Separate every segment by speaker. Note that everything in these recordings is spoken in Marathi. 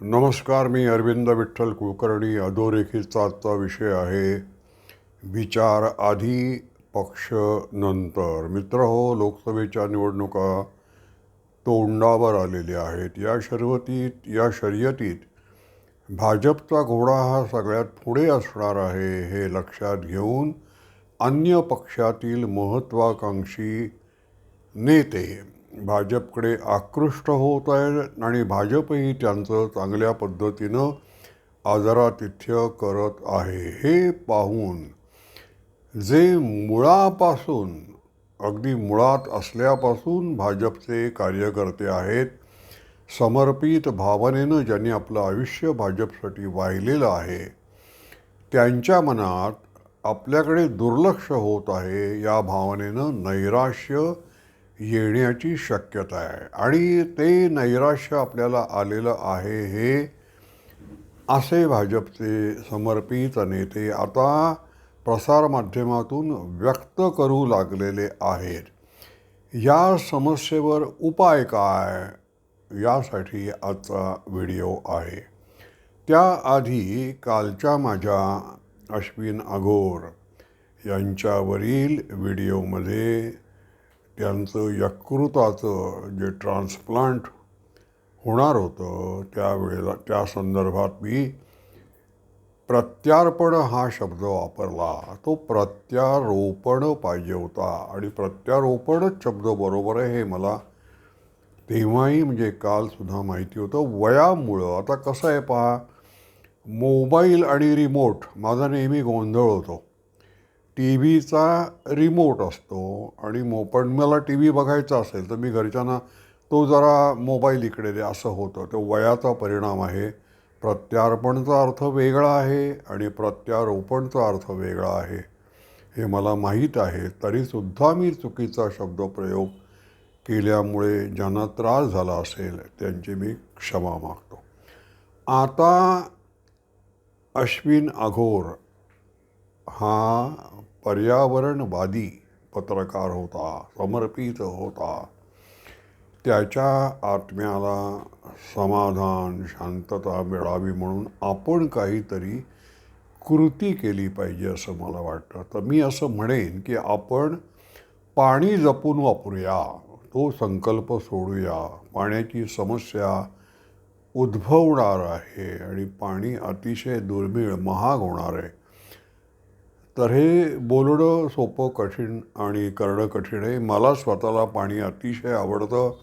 Speaker 1: नमस्कार मी अरविंद विठ्ठल कुलकर्णी. अधोरेखितचा आजचा विषय आहे विचार आधी पक्ष नंतर. मित्र हो लोकसभेच्या निवडणुका तोंडावर आलेल्या आहेत. या शर्यतीत या शर्यतीत भाजपचा घोडा हा सगळ्यात पुढे असणार आहे हे लक्षात घेऊन अन्य पक्षातील महत्त्वाकांक्षी नेते भाजपकडे आकृष्ट होत आहे आणि भाजपही त्यांचं चांगल्या पद्धतीनं आदरातिथ्य करत आहे. हे पाहून जे मुळापासून अगदी मुळात असल्यापासून भाजपचे कार्यकर्ते आहेत समर्पित भावनेनं ज्यांनी आपलं आयुष्य भाजपसाठी वाहिलेलं आहे त्यांच्या मनात आपल्याकडे दुर्लक्ष होत आहे या भावनेनं नैराश्य येण्याची शक्यता आहे. आणि ते नैराश्य आपल्याला आलेलं आहे हे असे भाजपचे समर्पित नेते आता प्रसारमाध्यमातून व्यक्त करू लागलेले आहेत. या समस्येवर उपाय काय? यासाठी आजचा व्हिडिओ आहे. त्याआधी कालच्या माझ्या अश्विन अघोर यांच्यावरील व्हिडिओमध्ये त्यांचं यकृताचं जे ट्रान्सप्लांट होणार होतं त्यावेळेला त्या संदर्भात मी प्रत्यार्पण हा शब्द वापरला. तो प्रत्यारोपण पाहिजे होता. आणि प्रत्यारोपणच शब्द बरोबर आहे हे मला तेव्हाही म्हणजे कालसुद्धा माहिती होतं. वयामुळं आता कसं आहे पहा मोबाईल आणि रिमोट माझा नेहमी गोंधळ होतो. टी व्हीचा रिमोट असतो आणि मो पण मला टी व्ही बघायचा असेल तर मी घरच्यांना तो जरा मोबाईल इकडे दे असं होतं. तो वयाचा परिणाम आहे. प्रत्यार्पणचा अर्थ वेगळा आहे आणि प्रत्यारोपणचा अर्थ वेगळा आहे. हे मला माहीत आहे. तरीसुद्धा मी चुकीचा शब्दप्रयोग केल्यामुळे ज्यांना त्रास झाला असेल त्यांची मी क्षमा मागतो. आता अश्विन आघोर हा पर्यावरणवादी पत्रकार होता समर्पित होता. त्याच्या आत्म्याला समाधान शांतता मिळावी म्हणून आपण काहीतरी कृती केली पाहिजे असं मला वाटतं. तर मी असं म्हणेन की आपण पाणी जपून वापरूया तो संकल्प सोडूया. पाण्याची समस्या उद्भवणार आहे आणि पाणी अतिशय दुर्मिळ महाग होणार आहे. तर हे बोलणं सोपं कठीण आणि करणं कठीण आहे. मला स्वतःला पाणी अतिशय आवडतं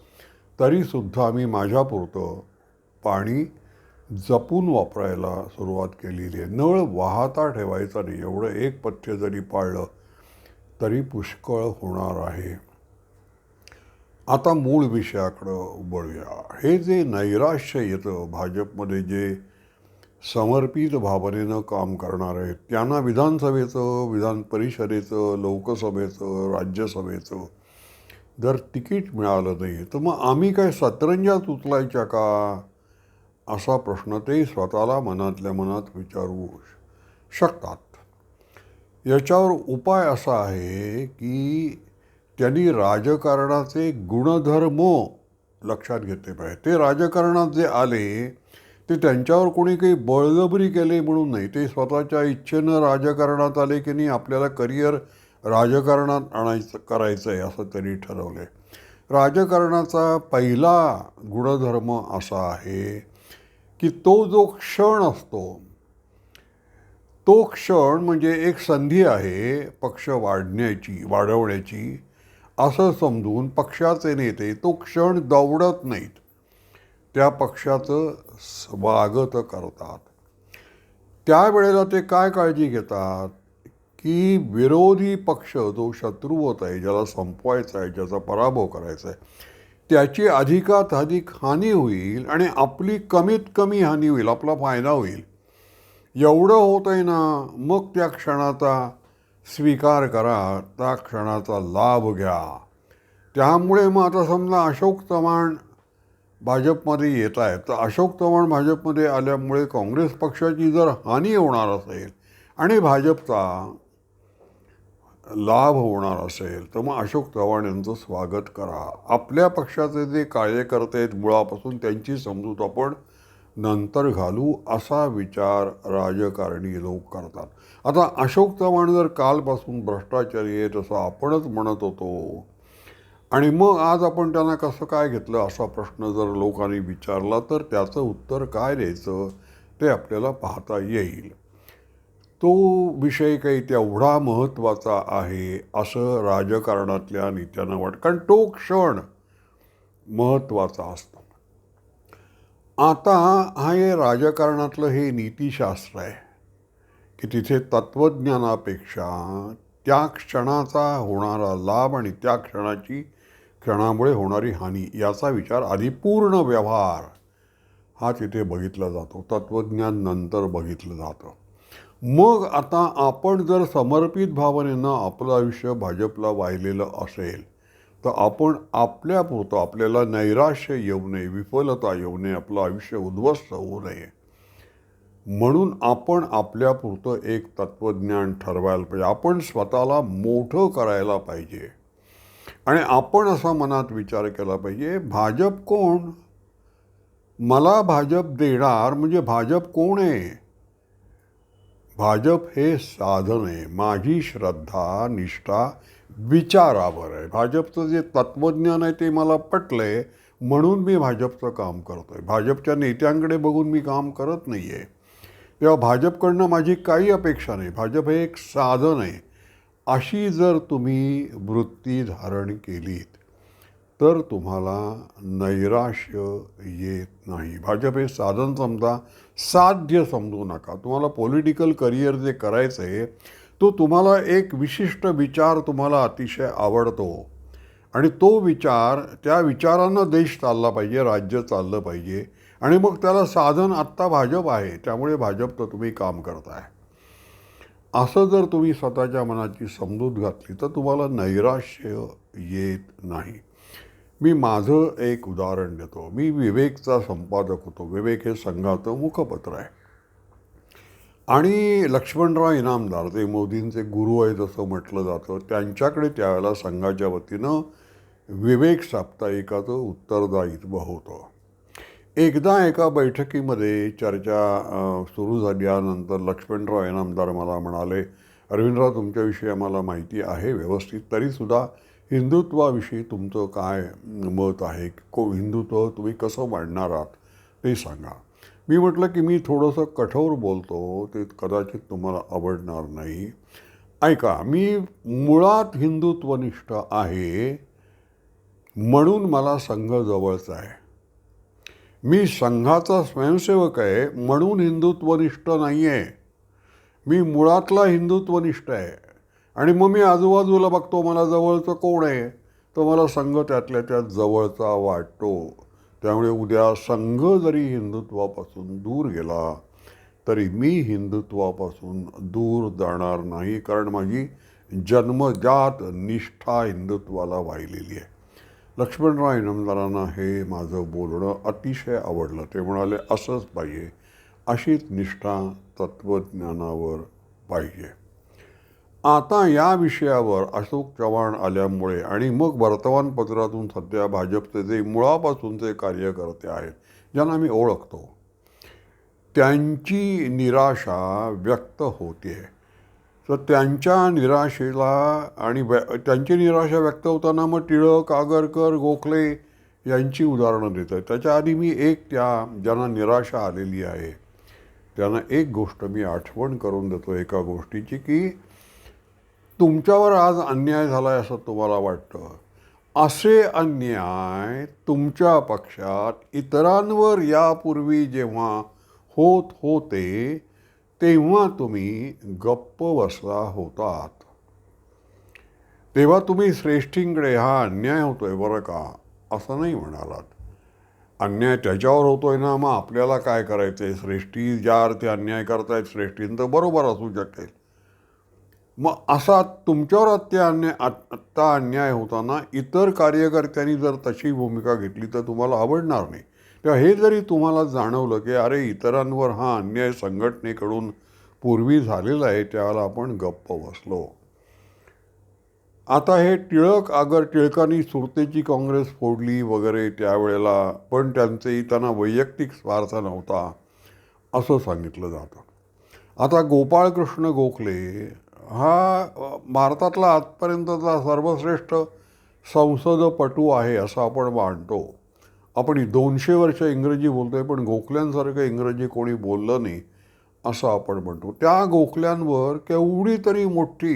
Speaker 1: तरीसुद्धा मी माझ्यापुरतं पाणी जपून वापरायला सुरुवात केलेली आहे. नळ वाहता ठेवायचा नाही. एवढं एक पथ्य जरी पाळलं तरी पुष्कळ होणार आहे. आता मूळ विषयाकडं वळूया. हे जे नैराश्य येतं भाजपमध्ये जे समर्पित भावनेनं काम करणार आहेत. त्यांना विधानसभेचं विधान परिषदेचं लोकसभेचं राज्यसभेचं जर तिकीट मिळालं नाही तर मग आम्ही काय सतरंजात उचलायच्या का? असा प्रश्न ते स्वतःला मनातल्या मनात विचारू शकतात. याच्यावर उपाय असा आहे की त्यांनी राजकारणाचे गुणधर्म लक्षात घेतले पाहिजे. ते राजकारणात जे आले ते त्यांच्यावर कोणी काही बळजबरी केले म्हणून नाही. ते स्वतःच्या इच्छेनं राजकारणात आले की नाही आपल्याला करिअर राजकारणात आणायचं करायचं आहे असं त्यांनी ठरवलं आहे राजकारणाचा पहिला गुणधर्म असा आहे की तो जो क्षण असतो तो क्षण म्हणजे एक संधी आहे पक्ष वाढण्याची वाढवण्याची असं समजून पक्षाचे नेते तो क्षण दौडत नाहीत. त्या पक्षाचं स्वागत करतात. त्यावेळेला ते काय काळजी घेतात? की विरोधी पक्ष जो शत्रुवत आहे ज्याला संपवायचा आहे ज्याचा पराभव करायचा आहे त्याची अधिकात अधिक हानी होईल आणि आपली कमीत कमी हानी होईल आपला फायदा होईल. एवढं होत आहे ना मग त्या क्षणाचा स्वीकार करा त्या क्षणाचा लाभ घ्या. त्यामुळे मग आता समजा अशोक चव्हाण भाजपमध्ये येत आहेत. तर अशोक चव्हाण भाजपमध्ये आल्यामुळे काँग्रेस पक्षाची जर हानी होणार असेल आणि भाजपचा लाभ होणार असेल तर मग अशोक चव्हाण यांचं स्वागत करा. आपल्या पक्षाचे जे कार्यकर्ते आहेत मुळापासून त्यांची समजूत आपण नंतर घालू असा विचार राजकारणी लोक करतात. आता अशोक चव्हाण जर कालपासून भ्रष्टाचारी आहे तसं आपणच म्हणत होतो आणि मग आज आपण त्यांना कसं काय घेतलं असा प्रश्न जर लोकांनी विचारला तर त्याचं उत्तर काय द्यायचं ते आपल्याला पाहता येईल. तो विषय काही तेवढा महत्त्वाचा आहे असं राजकारणातल्या नेत्यांना वाटतं. कारण तो क्षण महत्त्वाचा असतो. आता हा हे राजकारणातलं हे नीतिशास्त्र आहे की तिथे तत्त्वज्ञानापेक्षा त्या क्षणाचा होणारा लाभ आणि त्या क्षणाची क्षणामुळे होणारी हानी याचा विचार आधी पूर्ण व्यवहार हा तिथे बघितला जातो. तत्त्वज्ञान नंतर बघितलं जातं. मग आता आपण जर समर्पित भावनेनं आपलं आयुष्य भाजपला वाहिलेलं असेल तर आपण आपल्यापुरतं आपल्याला नैराश्य येऊ नये विफलता येऊ नये आपलं आयुष्य उद्ध्वस्त होऊ नये. म्हणून आपण आपल्यापुरतं एक तत्त्वज्ञान ठरवायला पाहिजे. आपण स्वतःला मोठं करायला पाहिजे. आणि आपण असा मनात विचार केला पाहिजे भाजप कोण? मला भाजप देणार म्हणजे भाजप कोण आहे? भाजप हे साधन आहे. माझी श्रद्धा निष्ठा विचारावर आहे. भाजपचं जे तत्त्वज्ञान आहे ते मला पटलं आहे म्हणून मी भाजपचं काम करतो आहे भाजपच्या नेत्यांकडे बघून मी काम करत नाही आहे तेव्हा भाजपकडनं माझी काही अपेक्षा नाही. भाजप हे एक साधन आहे. अशी जर तुम्ही वृत्ती धारण केलीत तर तुम्हाला नैराश्य येत नाही. भाजप हे साधन समजा साध्य समजू नका. तुम्हाला पॉलिटिकल करिअर जे करायचं आहे तो तुम्हाला एक विशिष्ट विचार तुम्हाला अतिशय आवडतो. आणि तो विचार त्या विचारानं देश चालला पाहिजे राज्य चाललं पाहिजे. आणि मग त्याला साधन आत्ता भाजप आहे त्यामुळे भाजपचं तुम्ही काम करताय. असं जर तुम्ही स्वतःच्या मनाची समजूत घातली तर तुम्हाला नैराश्य येत नाही. मी माझं एक उदाहरण देतो. मी विवेकचा संपादक होतो. विवेक हे संघाचं मुखपत्र आहे. आणि लक्ष्मणराव इनामदार ते मोदींचे गुरु आहेत असं म्हटलं जातं त्यांच्याकडे त्यावेळेला संघाच्या वतीनं विवेक साप्ताहिकाचं उत्तरदायित्व होतं. एकदा एका बैठकीमध्ये चर्चा सुरू झाल्यानंतर लक्ष्मणराव आमदार मला म्हणाले अरविंदराव तुमच्याविषयी आम्हाला माहिती आहे व्यवस्थित तरीसुद्धा हिंदुत्वाविषयी तुमचं काय मत आहे? को हिंदुत्व तुम्ही कसं मांडणार आहात? ते सांगा. मी म्हटलं की मी थोडंसं कठोर बोलतो ते कदाचित तुम्हाला आवडणार नाही. ऐका मी मुळात हिंदुत्वनिष्ठ आहे म्हणून मला संघ जवळचा आहे. मी संघाचा स्वयंसेवक आहे म्हणून हिंदुत्वनिष्ठ नाही आहे मी मुळातला हिंदुत्वनिष्ठ आहे. आणि मग मी आजूबाजूला बघतो मला जवळचं कोण आहे? तर मला संघ त्यातल्या त्यात जवळचा वाटतो. त्यामुळे उद्या संघ जरी हिंदुत्वापासून दूर गेला तरी मी हिंदुत्वापासून दूर जाणार नाही. कारण माझी जन्मजात निष्ठा हिंदुत्वाला वाहिलेली आहे. लक्ष्मणराव इनामदारांना हे माझं बोलणं अतिशय आवडलं. ते म्हणाले असंच पाहिजे अशीच निष्ठा तत्त्वज्ञानावर पाहिजे. आता या विषयावर अशोक चव्हाण आल्यामुळे आणि मग वर्तमानपत्रातून सध्या भाजपचे जे मुळापासूनचे कार्यकर्ते आहेत ज्यांना मी ओळखतो त्यांची निराशा व्यक्त होते तर त्यांच्या निराशेला आणि व्य त्यांची निराशा व्यक्त होताना मग टिळक आगरकर गोखले यांची उदाहरणं देत आहेत. त्याच्या आधी मी एक त्या ज्यांना निराशा आलेली आहे त्यांना एक गोष्ट मी आठवण करून देतो एका गोष्टीची की तुमच्यावर आज अन्याय झाला आहे असं तुम्हाला वाटतं. असे अन्याय तुमच्या पक्षात इतरांवर यापूर्वी जेव्हा होत होते तेव्हा तुम्ही गप्प बसला होतात. तेव्हा तुम्ही श्रेष्ठींकडे हा अन्याय होतोय बरं का? असं नाही म्हणालात. अन्याय त्याच्यावर होतोय ना मग आपल्याला काय करायचं आहे श्रेष्ठी ज्या अर्थी अन्याय करतायत श्रेष्ठींचं बरोबर असू शकेल. मग असा तुमच्यावर आत्ता अन्याय आत्ता अन्याय होताना इतर कार्यकर्त्यांनी जर तशी भूमिका घेतली तर तुम्हाला आवडणार नाही. तेव्हा हे जरी तुम्हाला जाणवलं की अरे इतरांवर हा अन्याय संघटनेकडून पूर्वी झालेला आहे त्याला आपण गप्प बसलो. आता हे टिळक अगर टिळकांनी सुरतेची काँग्रेस फोडली वगैरे त्यावेळेला पण त्यांचेही त्यांना वैयक्तिक स्वार्थ नव्हता असं सांगितलं जातं. आता गोपाळकृष्ण गोखले हा भारतातला आजपर्यंतचा सर्वश्रेष्ठ संसदपटू आहे असं आपण मानतो. आपण दोनशे वर्ष इंग्रजी बोलतोय पण गोखल्यांसारखं इंग्रजी कोणी बोललं नाही असं आपण म्हणतो. त्या गोखल्यांवर केवढी तरी मोठी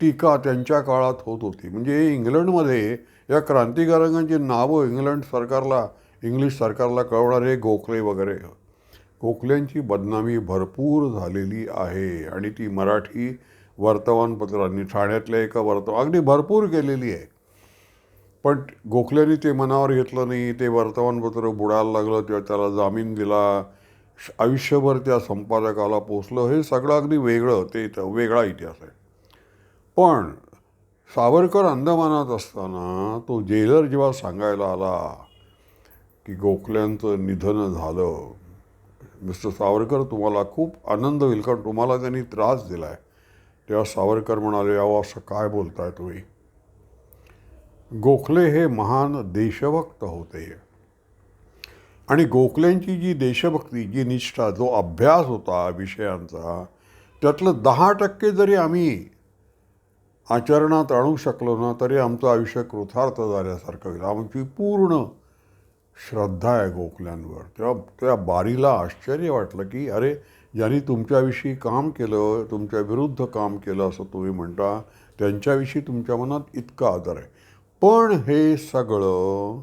Speaker 1: टीका त्यांच्या काळात होत होती. म्हणजे इंग्लंडमध्ये या क्रांतिकारकांची नावं इंग्लंड सरकारला इंग्लिश सरकारला कळवणारे गोखले वगैरे. गोखल्यांची बदनामी भरपूर झालेली आहे आणि ती मराठी वर्तमानपत्रांनी ठाण्यातल्या एका वर्तमान अगदी भरपूर केलेली आहे. पण गोखल्यांनी ते मनावर घेतलं नाही ते वर्तमानपत्र बुडायला लागलं तेव्हा त्याला जामीन दिला श- आयुष्यभर त्या संपादकाला पोचलं हे सगळं अगदी वेगळं ते वेगळा इतिहास आहे. पण सावरकर अंदमानात असताना तो जेलर जेव्हा सांगायला आला की गोखल्यांचं निधन झालं मिस्टर सावरकर तुम्हाला खूप आनंद होईल कारण तुम्हाला त्यांनी त्रास दिला आहे तेव्हा सावरकर म्हणाले अहो असं काय बोलताय तुम्ही? गोखले हे महान देशभक्त होते. आणि गोखल्यांची जी देशभक्ती जी निष्ठा जो अभ्यास होता विषयांचा त्यातलं दहा टक्के जरी आम्ही आचरणात आणू शकलो ना तरी आमचं आयुष्य कृथार्थ झाल्यासारखं गेलं आमची पूर्ण श्रद्धा आहे गोखल्यांवर. तेव्हा त्या बारीला आश्चर्य वाटलं की अरे ज्यांनी तुमच्याविषयी काम केलं तुमच्या विरुद्ध काम केलं असं तुम्ही म्हणता त्यांच्याविषयी तुमच्या मनात इतका आदर आहे. पण हे सगळं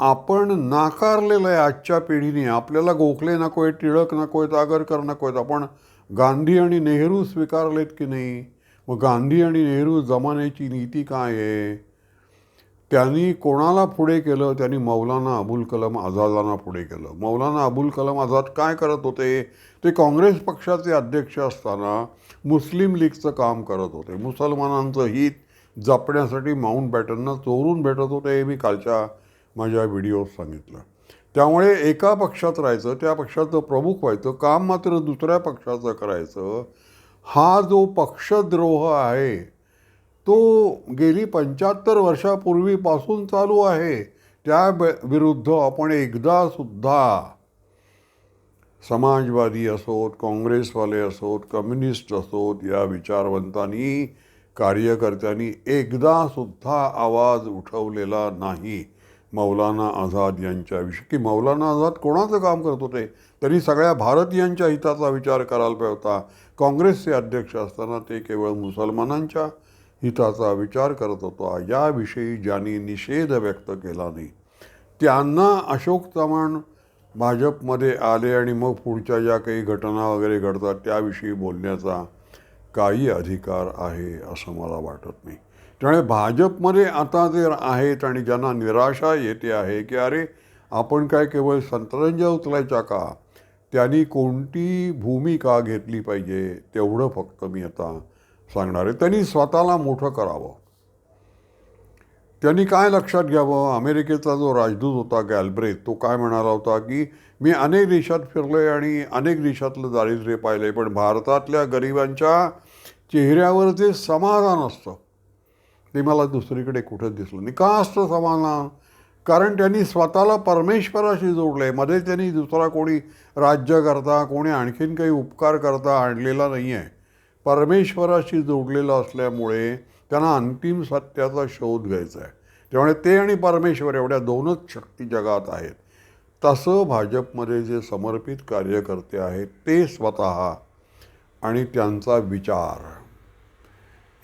Speaker 1: आपण नाकारलेलं आहे आजच्या पिढीने. आपल्याला गोखले नको आहेत टिळक नको आहेत आगरकर नको आहेत. आपण गांधी आणि नेहरू स्वीकारलेत की नाही? मग गांधी आणि नेहरू जमान्याची नीती काय आहे? त्यांनी कोणाला पुढे केलं? त्यांनी मौलाना अबुल कलाम आझादांना पुढे केलं. मौलाना अबुल कलाम आझाद काय करत होते? ते काँग्रेस पक्षाचे अध्यक्ष असताना मुस्लिम लीगचं काम करत होते. मुसलमानांचं हित जपण्यासाठी माउंट बॅटनना चोरून भेटत होते हे मी कालच्या माझ्या व्हिडिओत सांगितलं. त्यामुळे एका पक्षात राहायचं त्या पक्षाचं प्रमुख व्हायचं काम मात्र दुसऱ्या पक्षाचं करायचं हा जो पक्षद्रोह आहे तो गेली पंच्याहत्तर वर्षापूर्वीपासून चालू आहे. त्या विरुद्ध आपण एकदा सुद्धा समाजवादी असोत काँग्रेसवाले असोत कम्युनिस्ट असोत या विचारवंतांनी कार्यकर्त्यांनी एकदा सुद्धा आवाज उठवलेला नाही. मौलाना आझाद यांच्याविषयी. की मौलाना आझाद कोणाचं काम करत होते? तरी सगळ्या भारतीयांच्या हिताचा विचार करायला पाहिजे होता. काँग्रेसचे अध्यक्ष असताना ते केवळ मुसलमानांच्या हिताचा विचार करत होता. याविषयी ज्यांनी निषेध व्यक्त केला नाही. त्यांना अशोक चव्हाण भाजपमध्ये आले आणि मग पुढच्या ज्या काही घटना वगैरे घडतात त्याविषयी बोलण्याचा काही अधिकार आहे असं मला वाटत नाही. त्यामुळे भाजपमध्ये आता जे आहेत आणि ज्यांना निराशा येते आहे की अरे आपण काय केवळ संतरंज उचलायच्या का? त्यांनी कोणती भूमिका घेतली पाहिजे तेवढं फक्त मी आता सांगणार आहे. त्यांनी स्वतःला मोठं करावं. त्यांनी काय लक्षात घ्यावं? अमेरिकेचा जो राजदूत होता गॅलब्रेथ तो काय म्हणाला होता की मी अनेक देशात फिरलोय आणि अनेक देशातलं दारिद्र्य आहे पण भारतातल्या गरिबांच्या चेहऱ्यावर ते समाधान असतं. ते मला दुसरीकडे कुठं दिसलं नाही. का असतं समाधान? कारण त्यांनी स्वतःला परमेश्वराशी जोडलं आहे मध्ये त्यांनी दुसरा कोणी राज्य करता कोणी आणखीन काही उपकार करता आणलेला नाही आहे परमेश्वराशी जोडलेलं असल्यामुळे त्यांना अंतिम सत्याचा शोध घ्यायचा आहे. त्यामुळे ते आणि परमेश्वर एवढ्या दोनच शक्ती जगात आहेत. तसं भाजपमध्ये जे समर्पित कार्यकर्ते आहेत ते स्वतः आणि त्यांचा विचार.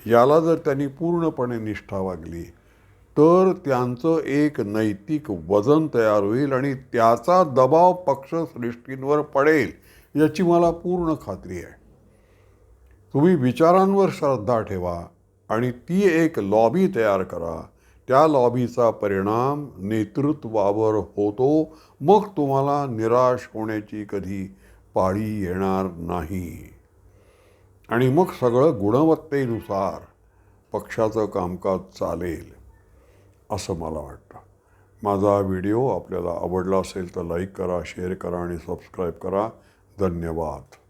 Speaker 1: याला जर त्यांनी पूर्णपणे निष्ठा वागली तर त्यांचं एक नैतिक वजन तयार होईल आणि त्याचा दबाव पक्षश्रेष्ठींवर पडेल याची मला पूर्ण खात्री आहे. तुम्ही विचारांवर श्रद्धा ठेवा. आणि ती एक लॉबी तयार करा. त्या लॉबीचा परिणाम नेतृत्वावर होतो. मग तुम्हाला निराश होण्याची कधी पाळी येणार नाही. आणि मग सगळं गुणवत्तेनुसार पक्षाचं कामकाज चालेल असं मला वाटतं. माझा व्हिडिओ आपल्याला आवडला असेल तर लाईक करा शेअर करा आणि सबस्क्राईब करा. धन्यवाद.